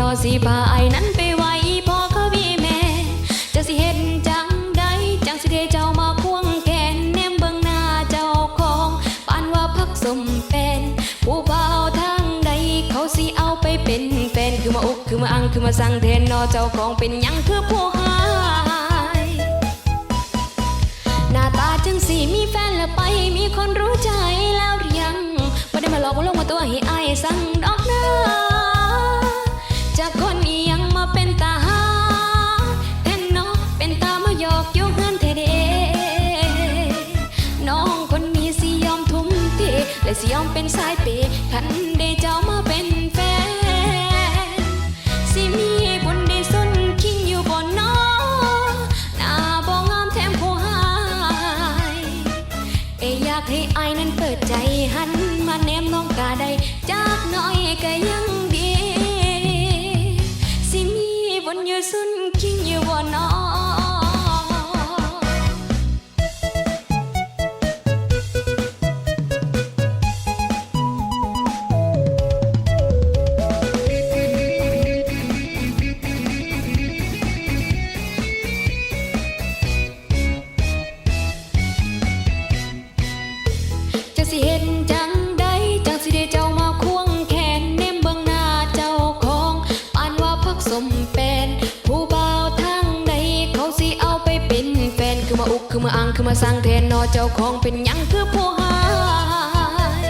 นอสิพาไอ้นั้นไปไว้พ่อเขาพี่แม่ จะสิเฮ็ดจังใดจังสิได้เจ้ามาควงแขนแนมเบิงหน้าเจ้าของปานว่าพักสมเป็นผู้เบาทางใดเขาสิเอาไปเป็นแฟนคือมาอุกคือมาอังคือมาสั่งแทนนอเจ้าของเป็นยังคือผู้หายหน้าตาจังสีมีแฟนแล้วไปมีคนรู้ และสิยอมเป็นสายเปย์คันได้เจ้ามาเป็นแฟน สิมีบุญได้สุนคิงอยู่บนน้อหน้าบ่งามแถมผู้หายเอยอยากให้อายนั้นเปิดใจหันมาแนมน้องกาได้จากน้อยก็ยังดี สิมีบุญอยู่สุน คือมาอังคือมาสั่งแทนนอเจ้าของเป็นยังคือผู้หาย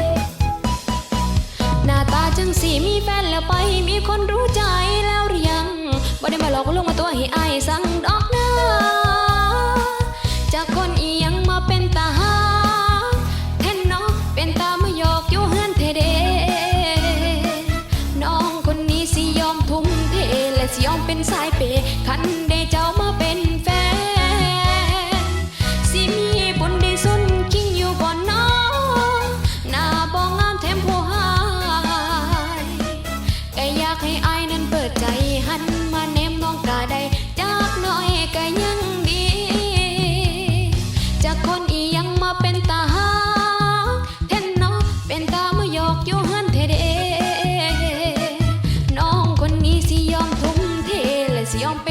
หน้าตาจังสีมีแฟนแล้วไป มีคนรู้ใจแล้วหรือยังบ่ได้มาหลอกลวงมาตัวให้อายสั่งดอกนะจากคนอียังมาเป็นตาหาแทนน้องเป็นตามาหยอกอยู่เฮือนเทเดน้องคนนี้สิยอมทุ่มเทและสิยอมเป็นสายเปย์คัน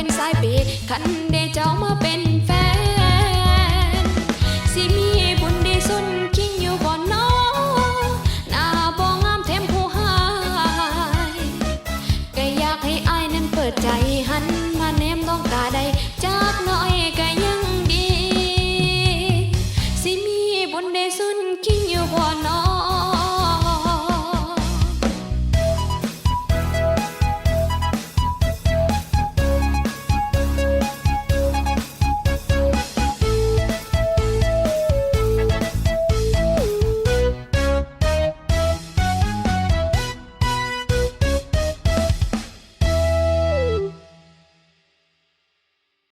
สิยอมทุ่มเทและสิยอมเป็นสายเปย์คันเดเจ้ามาเป็น